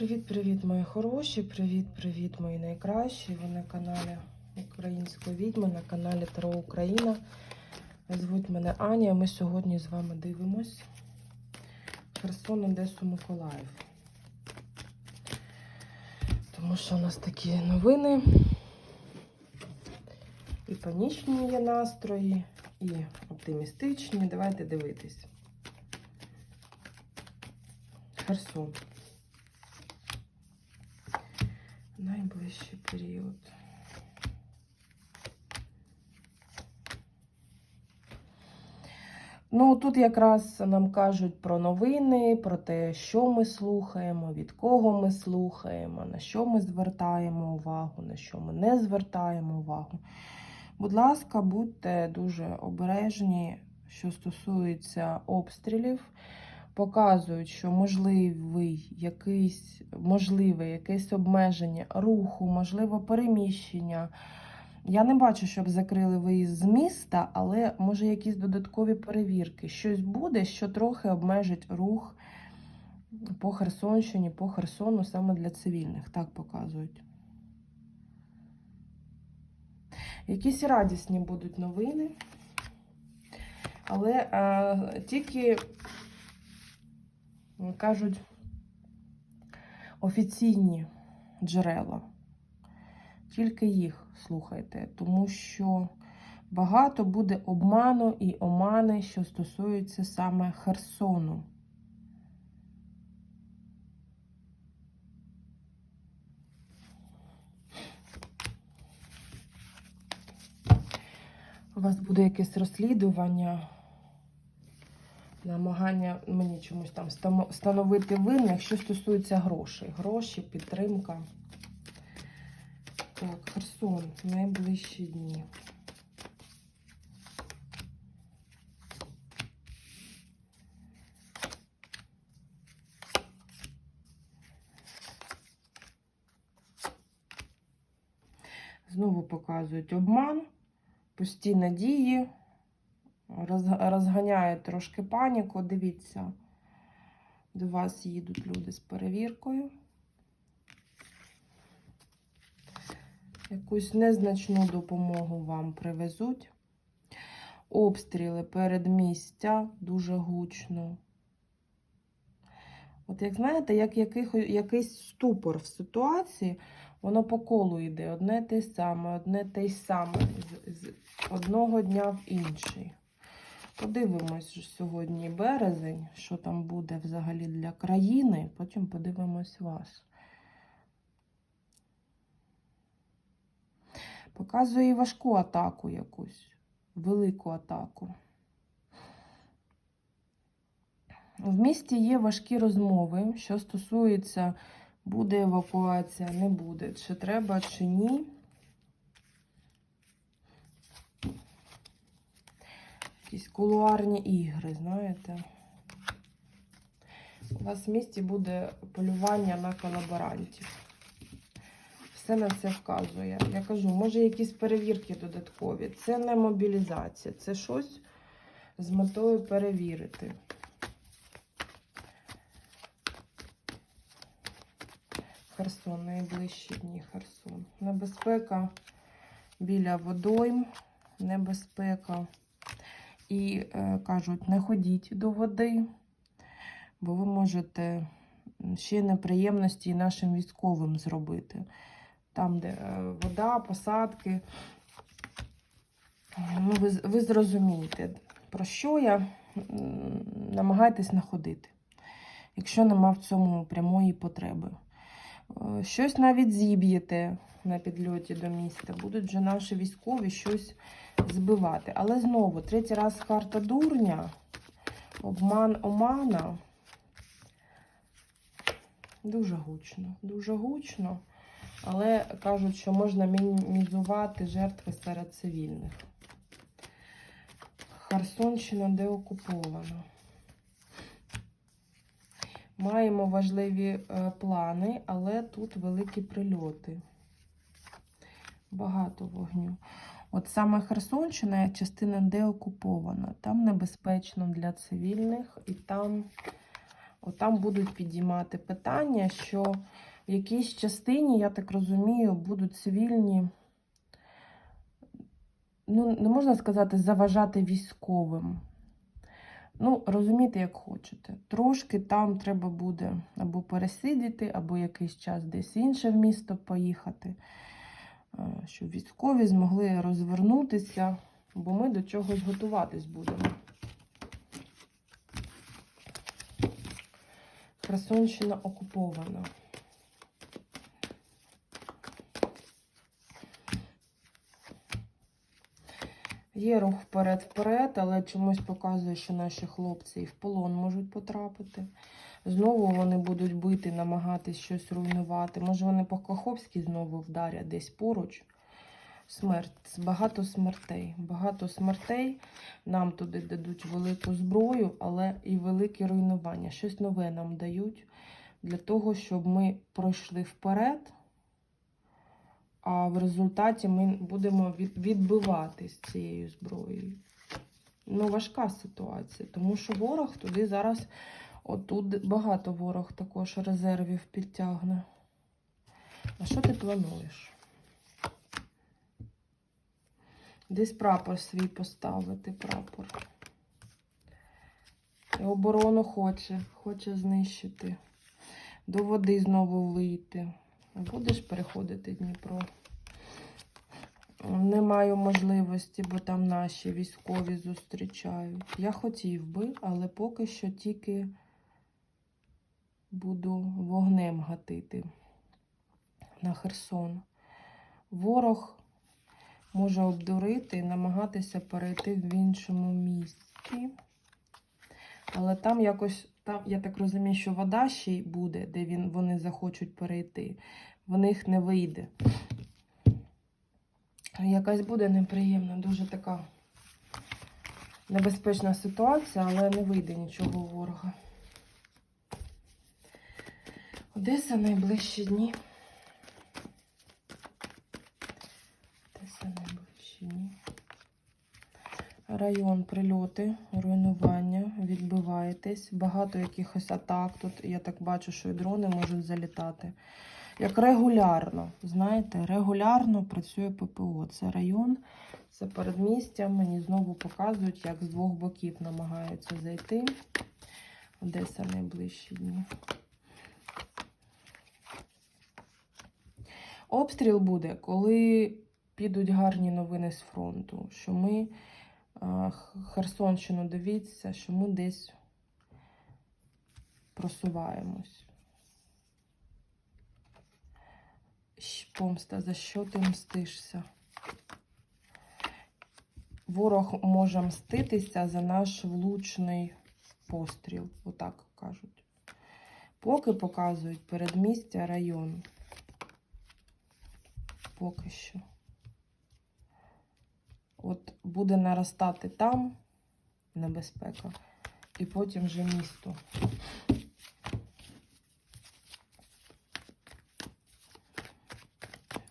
Привіт-привіт, мої хороші! Привіт-привіт, мої найкращі! Ви на каналі Української відьми, на каналі Таро Україна. Звуть мене Аня. Ми сьогодні з вами дивимось Херсон, Одесу, Миколаїв. Тому що у нас такі новини. І панічні є настрої, і оптимістичні. Давайте дивитись. Херсон. Найближчий період. Ну, тут якраз нам кажуть про новини, про те, що ми слухаємо, від кого ми слухаємо, на що ми звертаємо увагу, на що ми не звертаємо увагу. Будь ласка, будьте дуже обережні, що стосується обстрілів. Показують, що можливий якийсь, можливе якесь обмеження руху, можливо, переміщення. Я не бачу, щоб закрили виїзд з міста, але може якісь додаткові перевірки. Щось буде, що трохи обмежить рух по Херсонщині, по Херсону саме для цивільних. Так показують. Якісь радісні будуть новини, але е, тільки кажуть офіційні джерела. Тільки їх слухайте, тому що багато буде обману і омани, що стосуються саме Херсону. У вас буде якесь розслідування, намагання мені чомусь там встановити винних, що стосується грошей. Гроші, підтримка. Так, Херсон, найближчі дні. Знову показують обман, постійні дії, роз- розганяють трошки паніку. Дивіться, до вас їдуть люди з перевіркою. Якусь незначну допомогу вам привезуть. Обстріли передмістя дуже гучно. От як знаєте, як яких, якийсь ступор в ситуації, воно по колу йде. Одне те саме, одне те саме, з, з одного дня в інший. Подивимось сьогодні березень, що там буде взагалі для країни, потім подивимось вас. Показує важку атаку якусь, велику атаку. В місті є важкі розмови, що стосується, буде евакуація, не буде, чи треба, чи ні. Якісь кулуарні ігри, знаєте. У вас в місті буде полювання на колаборантів. Все на це вказує. Я кажу, може якісь перевірки додаткові. Це не мобілізація, це щось з метою перевірити. Херсон, найближчі дні Херсон. Небезпека біля водойм, небезпека. І е, кажуть, не ходіть до води, бо ви можете ще неприємності нашим військовим зробити. Там, де е, вода, посадки. Ну, ви, ви зрозумієте, про що я намагайтесь находити, якщо нема в цьому прямої потреби. Е, Щось навіть зіб'єте на підльоті до міста. Будуть вже наші військові щось збивати. Але знову, третій раз карта дурня, обман омана. Дуже гучно, дуже гучно. Але кажуть, що можна мінімізувати жертви серед цивільних. Херсонщина деокупована. Маємо важливі е, плани, але тут великі прильоти. Багато вогню. От саме Херсонщина частина деокупована. Там небезпечно для цивільних і там Отам будуть підіймати питання, що в якійсь частині, я так розумію, будуть цивільні, ну, не можна сказати, заважати військовим. Ну, розумієте, як хочете. Трошки там треба буде або пересидіти, або якийсь час десь інше в місто поїхати, щоб військові змогли розвернутися, бо ми до чогось готуватись будемо. Херсонщина окупована. Є рух вперед-вперед, але чомусь показує, що наші хлопці і в полон можуть потрапити. Знову вони будуть бити, намагатись щось руйнувати. Може, вони по Каховській знову вдарять десь поруч. Смерть, багато смертей. Багато смертей. Нам туди дадуть велику зброю, але і велике руйнування. Щось нове нам дають для того, щоб ми пройшли вперед. А в результаті ми будемо відбиватись цією зброєю. Ну, важка ситуація, тому що ворог туди зараз, отут багато ворог також резервів підтягне. А що ти плануєш? Десь прапор свій поставити, прапор. І оборону хоче, хоче знищити. До води знову вийти. Будеш переходити Дніпро? Не маю можливості, бо там наші військові зустрічають. Я хотів би, але поки що тільки буду вогнем гатити на Херсон. Ворог може обдурити і намагатися перейти в іншому місці. Але там якось, там, я так розумію, що вода ще й буде, де він, вони захочуть перейти. В них не вийде. Якась буде неприємна, дуже така небезпечна ситуація, але не вийде нічого у ворога. Одеса найближчі дні. Одеса найближчі дні. Район, прильоти, руйнування, відбиваєтесь. Багато якихось атак. Тут я так бачу, що і дрони можуть залітати. Як регулярно, знаєте, регулярно працює ППО. Це район, це передмістя. Мені знову показують, як з двох боків намагаються зайти. Одеса найближчі дні. Обстріл буде, коли підуть гарні новини з фронту, що ми Херсонщину дивіться, що ми десь просуваємось. Помста, за що ти мстишся? Ворог може мститися за наш влучний постріл, отак кажуть. Поки показують передмістя район. Поки що. От буде наростати там небезпека, і потім вже місто.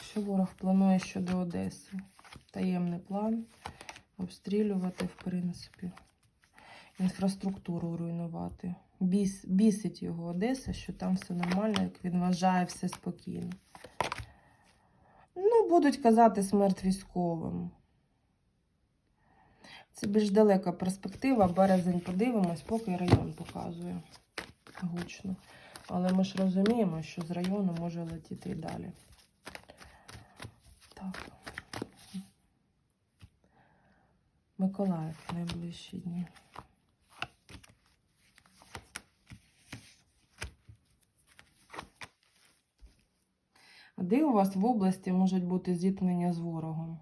Що ворог планує щодо Одеси? Таємний план обстрілювати, в принципі, інфраструктуру руйнувати. Біс, бісить його Одеса, що там все нормально, як він вважає, все спокійно. Будуть казати смерть військовим. Це більш далека перспектива. Березень подивимось, поки район показує гучно. Але ми ж розуміємо, що з району може летіти і далі. Так. Миколаїв найближчі дні. Де у вас в області можуть бути зіткнення з ворогом?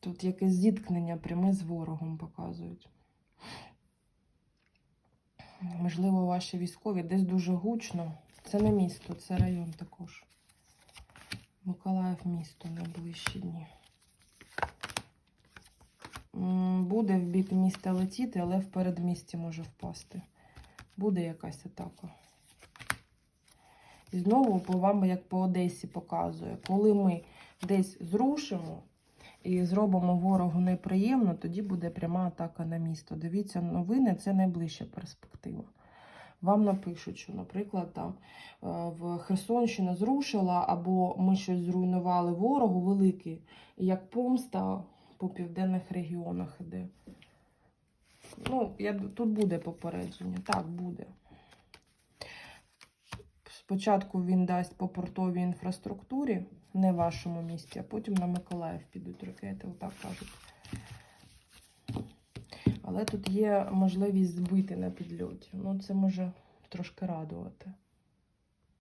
Тут якесь зіткнення пряме з ворогом показують. Можливо, ваші військові десь дуже гучно. Це не місто, це район також. Миколаїв місто найближчі дні. Буде в бік міста летіти, але в передмісті може впасти. Буде якась атака. І знову по вам, як по Одесі, показує, коли ми десь зрушимо, і зробимо ворогу неприємно, тоді буде пряма атака на місто. Дивіться, новини це найближча перспектива. Вам напишуть, що, наприклад, там е, в Херсонщина зрушила, або ми щось зруйнували ворогу великий, як помста по південних регіонах іде. Ну, я, тут буде попередження. Так, буде. Спочатку він дасть по портовій інфраструктурі, не в вашому місті, а потім на Миколаїв підуть ракети, отак кажуть. Але тут є можливість збити на підльоті. Ну, це може трошки радувати.